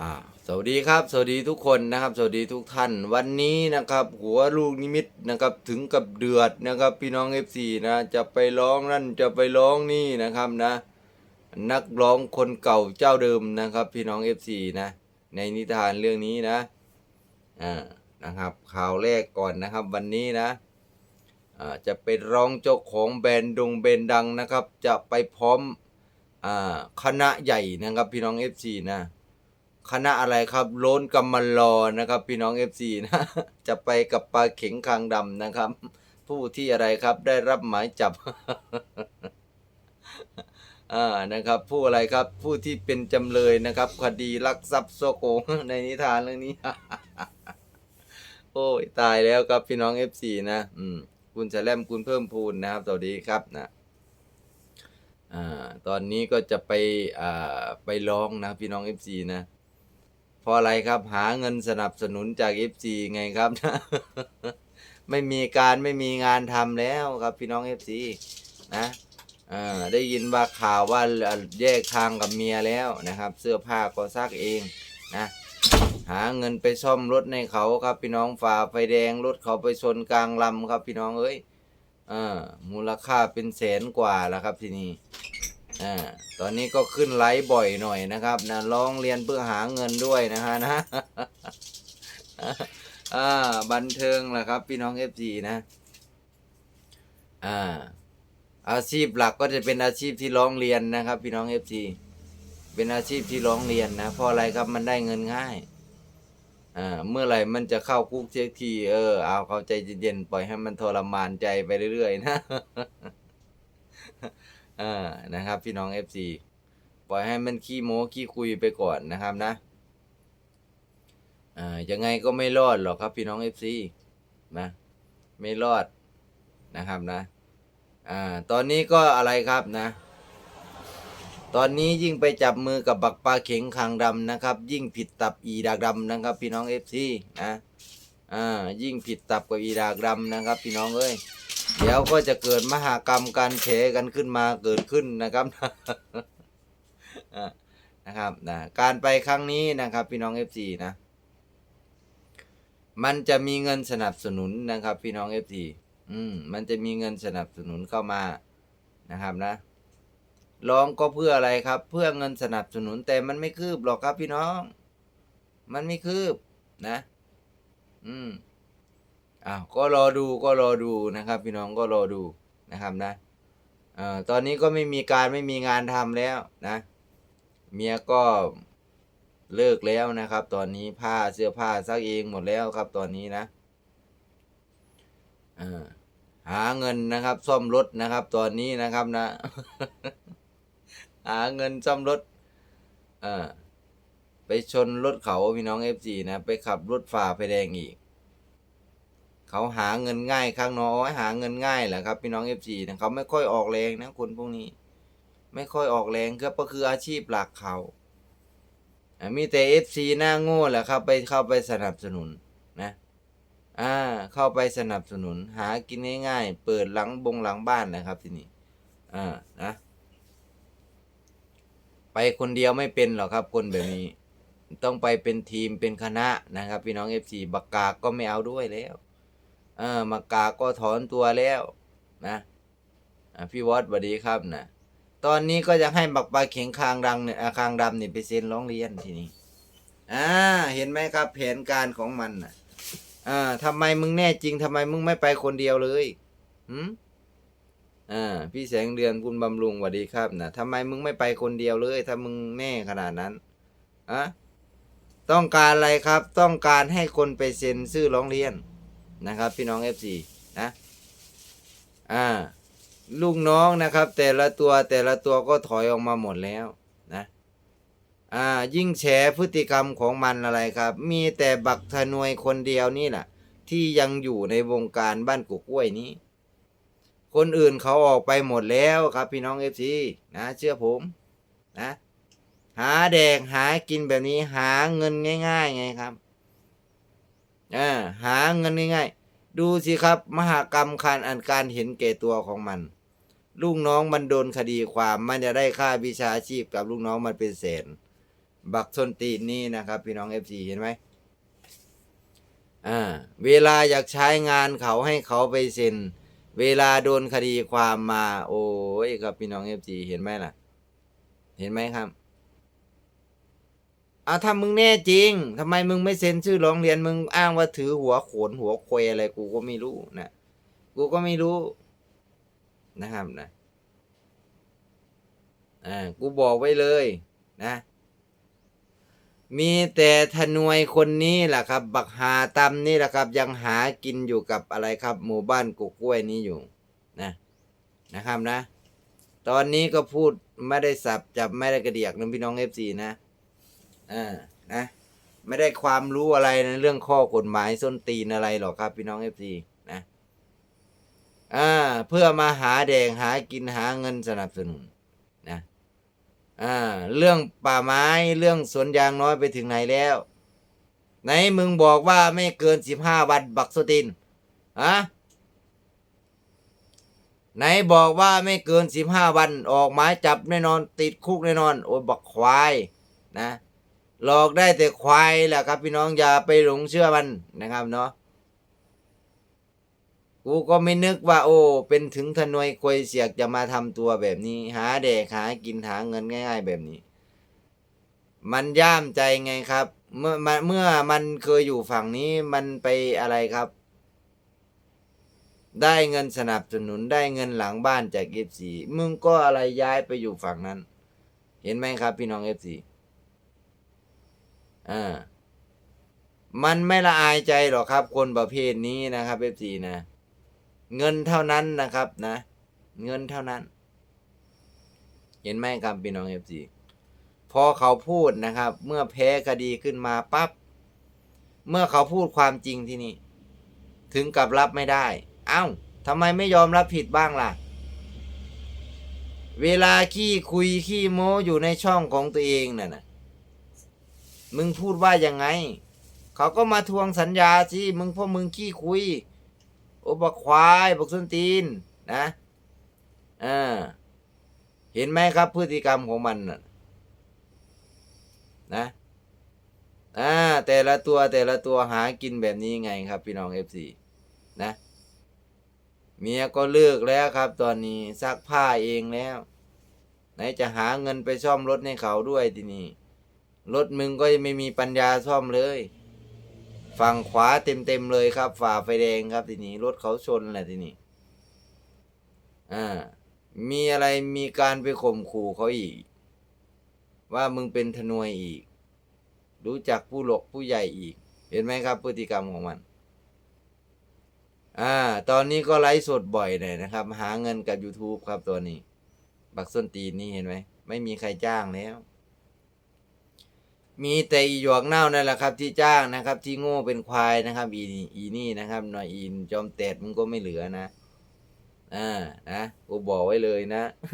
อ่าสวัสดีครับ สวัสดีทุกคนนะครับ สวัสดีทุกท่าน วันนี้นะครับ หัวลูกนิมิตนะครับ ถึงกับเดือดนะครับ พี่น้อง FC นะ จะไปร้องนั่นจะไปร้องนี่นะครับนะ นักร้องคนเก่าเจ้าเดิมนะครับ พี่น้อง FC นะ ในนิทานเรื่องนี้นะอ่านะครับ ข่าวแรกก่อนนะครับ วันนี้นะอ่าจะไปร้องเจ้าของแบรนด์ดงแบรนด์ดังนะครับ จะไปพร้อมอ่าคณะใหญ่นะครับ พี่น้อง FC นะ คณะอะไรครับโลนกำมันรอนะครับ พี่น้อง FC นะ จะไปกับปลาเข็งคางดำนะครับ ผู้ที่อะไรครับได้รับหมายจับอ่านะครับ ผู้อะไรครับผู้ที่เป็นจำเลยนะครับ คดีลักทรัพย์โซโกงในนิทานเรื่องนี้ โอ้ยตายแล้วครับพี่น้อง FC นะอืมคุณแสลมคุณเพิ่มพูนนะครับสวัสดีครับนะอ่าตอนนี้ก็จะไปอ่าไปร้องนะพี่น้อง FC นะ พราะอะไรครับ หาเงินสนับสนุนจาก FC ไงครับ ไม่มีการไม่มีงานทำแล้วครับพี่น้อง FC นะอ่าได้ยินว่าข่าวว่าแยกทางกับเมียแล้วนะครับ เสื้อผ้าก็ซักเองนะหาเงินไปซ่อมรถในเขาครับพี่น้องฝ่าไฟแดงรถเขาไปชนกลางลำครับพี่น้องเอ้ยอ่ามูลค่าเป็นแสนกว่าแล้วครับที่นี้ อ่าตอนนี้ก็ขึ้นไลฟ์บ่อยหน่อยนะครับนะร้องเรียนเพื่อหาเงินด้วยนะฮะนะอ่าบันเทิงแหละครับ พี่น้องเอฟซีนะอ่าอาชีพหลักก็จะเป็นอาชีพที่ร้องเรียนนะครับ พี่น้องเอฟซีเป็นอาชีพที่ร้องเรียนนะเพราะอะไรครับมันได้เงินง่ายอ่าเมื่อไหร่มันจะเข้าคุกเช็คทีเออเอาเขาใจเย็นๆปล่อยให้มันทรมานใจไปเรื่อยๆนะ อ่านะครับ พี่น้อง FC ปล่อยให้มันขี้โม้ขี้คุยไปก่อนนะครับนะอ่ายังไงก็ไม่รอดหรอกครับพี่น้อง FC นะ ไม่รอดนะครับนะ อ่า ตอนนี้ก็อะไรครับนะ ตอนนี้ยิ่งไปจับมือกับบักปลาเข็งคางดำนะครับ ยิ่งผิดตับอีดากดำนะครับ พี่น้อง FC นะ อ่า ยิ่งผิดตับกับอีดากดำนะครับ พี่น้องเอ้ย เดี๋ยวก็จะเกิดมหากรรมการเฉกันขึ้นมาเกิดขึ้นนะครับนะครับนะการไปครั้งนี้นะครับ พี่น้อง FC นะ มันจะมีเงินสนับสนุนนะครับ พี่น้อง FC อืมมันจะมีเงินสนับสนุนเข้ามานะครับนะร้องก็เพื่ออะไรครับ เพื่อเงินสนับสนุนแต่มันไม่คืบหรอกครับพี่น้อง มันไม่คืบนะ อืม อ้าวก็รอดูก็รอดูนะครับ พี่น้องก็รอดูนะครับนะเอ่อตอนนี้ก็ไม่มีการไม่มีงานทำแล้วนะ เมียก็เลิกแล้วนะครับ ตอนนี้ผ้าเสื้อผ้าซักเองหมดแล้วครับตอนนี้นะเอ่อหาเงินนะครับ ซ่อมรถนะครับ ตอนนี้นะครับนะ หาเงินซ่อมรถเอ่อไปชนรถเขาพี่น้องเอฟซีนะ ไปขับรถฝ่าไฟแดงอีก เขาหาเงินง่ายข้างน้อยหาเงินง่ายแหละครับ พี่น้องเอฟซีนะเขาไม่ค่อยออกแรงนะคนพวกนี้ ไม่ค่อยออกแรงก็คืออาชีพหลักเขามีแต่เอฟซีหน้าโง่แหละครับไปเข้าไปสนับสนุนนะอ่าเข้าไปสนับสนุน หากินง่ายๆเปิดหลังบงหลังบ้านนะครับที่นี่อ่านะไปคนเดียวไม่เป็นหรอกครับ คนแบบนี้ ต้องไปเป็นทีมเป็นคณะนะครับ พี่น้องเอฟซีบักกากก็ไม่เอาด้วยแล้ว เออมากาก็ถอนตัวแล้วนะพี่วอดสวัสดีครับนะตอนนี้ก็จะให้บักปลาเข็งคางดังเนี่ยคางดำเนี่ยไปเซ็นร้องเรียนทีนี้อ่าเห็นไหมครับแผนการของมันนะอ่าทำไมมึงแน่จริงทำไมมึงไม่ไปคนเดียวเลยหืมอ่าพี่แสงเดือนคุณบำรุงสวัสดีครับนะทำไมมึงไม่ไปคนเดียวเลย ถ้ามึงแน่ขนาดนั้นอะต้องการอะไรครับ ต้องการให้คนไปเซ็นชื่อร้องเรียน นะครับ พี่น้อง FC นะอ่าลูกน้องนะครับ แต่ละตัวแต่ละตัวก็ถอยออกมาหมดแล้วนะอ่ายิ่งแฉพฤติกรรมของมันอะไรครับ มีแต่บักทนวยคนเดียวนี่แหละที่ยังอยู่ในวงการบ้านกุกกล้วยนี้ คนอื่นเขาออกไปหมดแล้วครับพี่น้อง FC นะเชื่อผมนะหาแดกหากินแบบนี้หาเงินง่าย ๆ ไงครับ อ่าหาเงินง่ายๆ ดูสิครับ มหากรรมการอันการเห็นแก่ตัวของมัน ลูกน้องมันโดนคดีความมันจะได้ค่าวิชาชีพกับลูกน้องมันเป็นแสน บักส้นตีนนี่นะครับ พี่น้องเอฟซีเห็นไหมอ่าเวลาอยากใช้งานเขาให้เขาไปเซ็น เวลาโดนคดีความมา โอ้ยครับพี่น้องเอฟซีเห็นไหมล่ะ เห็นไหมครับ อาถ้ามึงแน่จริงทำไมมึงไม่เซ็นชื่อร้องเรียนมึงอ้างว่าถือหัวโขนหัวควยอะไรกูก็ไม่รู้นะกูก็ไม่รู้นะครับนะอ่ากูบอกไว้เลยนะ มีแต่ทนวยคนนี้แหละครับ บักหาตำนี่แหละครับ ยังหากินอยู่กับอะไรครับ หมู่บ้านกุกล้วยนี้อยู่นะนะครับนะ ตอนนี้ก็พูดไม่ได้สับจับไม่ได้กระเดียกนะพี่น้องเอฟซีนะ อ่านะ ไม่ได้ความรู้อะไรในเรื่องข้อกฎหมายส้นตีนอะไรหรอกครับ พี่น้องเอฟซีนะอ่าเพื่อมาหาแดงหากินหาเงินสนับสนุนนะอ่าเรื่องป่าไม้เรื่องสวนยางน้อยไปถึงไหนแล้ว ไหนมึงบอกว่าไม่เกินสิบห้าวันบักสตินอะไหนบอกว่าไม่เกินสิบห้าวันออกหมายจับแน่นอน ติดคุกแน่นอน โอ้ยบักควายนะ หลอกได้แต่ควายแหละครับ พี่น้องอย่าไปหลงเชื่อมันนะครับเนาะกูก็ไม่นึกว่า โอ้ เป็นถึงทนวยควยเสียกจะมาทำตัวแบบนี้ หาแดกหากินหาเงินง่าย ๆ แบบนี้ มันย่ามใจไงครับ เมื่อมเมื่อมันเคยอยู่ฝั่งนี้มันไปอะไรครับ ได้เงินสนับสนุนได้เงินหลังบ้านจากเอฟซีมึงก็อะไรย้ายไปอยู่ฝั่งนั้น เห็นไหมครับ พี่น้องเอฟซี อ่ามันไม่ละอายใจหรอกครับ คนประเภทนี้นะครับเอฟซีนะ เงินเท่านั้นนะครับนะ เงินเท่านั้น เห็นไหมครับพี่น้องเอฟซีพอเขาพูดนะครับ เมื่อแพ้คดีขึ้นมาปั๊บเมื่อเขาพูดความจริงที่นี่ ถึงกับรับไม่ได้ เอ้าทำไมไม่ยอมรับผิดบ้างล่ะ เวลาขี้คุยขี้โม้อยู่ในช่องของตัวเองน่ะนะ มึงพูดว่ายังไง เขาก็มาทวงสัญญาสิมึงเพราะมึงขี้คุย โอบักควายบักส้นตีนนะอ่าเห็นไหมครับพฤติกรรมของมันนะนะอ่าแต่ละตัวแต่ละตัวหากินแบบนี้ไงครับ พี่น้องเอฟซีนะเมียก็เลิกแล้วครับ ตอนนี้ซักผ้าเองแล้ว ไหนจะหาเงินไปซ่อมรถให้เขาด้วยทีนี้ รถมึงก็ไม่มีปัญญาซ่อมเลย ฝั่งขวาเต็มเต็มๆเลยครับ ฝ่าไฟแดงครับทีนี้รถเขาชนแหละทีนี้อ่า มีอะไรมีการไปข่มขู่เขาอีก ว่ามึงเป็นทนวยอีก รู้จักผู้หลกผู้ใหญ่อีก เห็นไหมครับพฤติกรรมของมัน อ่า ตอนนี้ก็ไลฟ์สดบ่อยเลยนะครับ หาเงินกับ YouTube ครับตัวนี้ บักส้นตีนนี่เห็นไหม ไม่มีใครจ้างแล้ว มีแต่อีหยวกเน่านั่นแหละครับ ที่จ้างนะครับ ที่โง่เป็นควายนะครับอีนี่อีนี่นะครับหน่อยอินจอมเตดมันก็ไม่เหลือนะอ่านะกูบอกไว้เลยนะ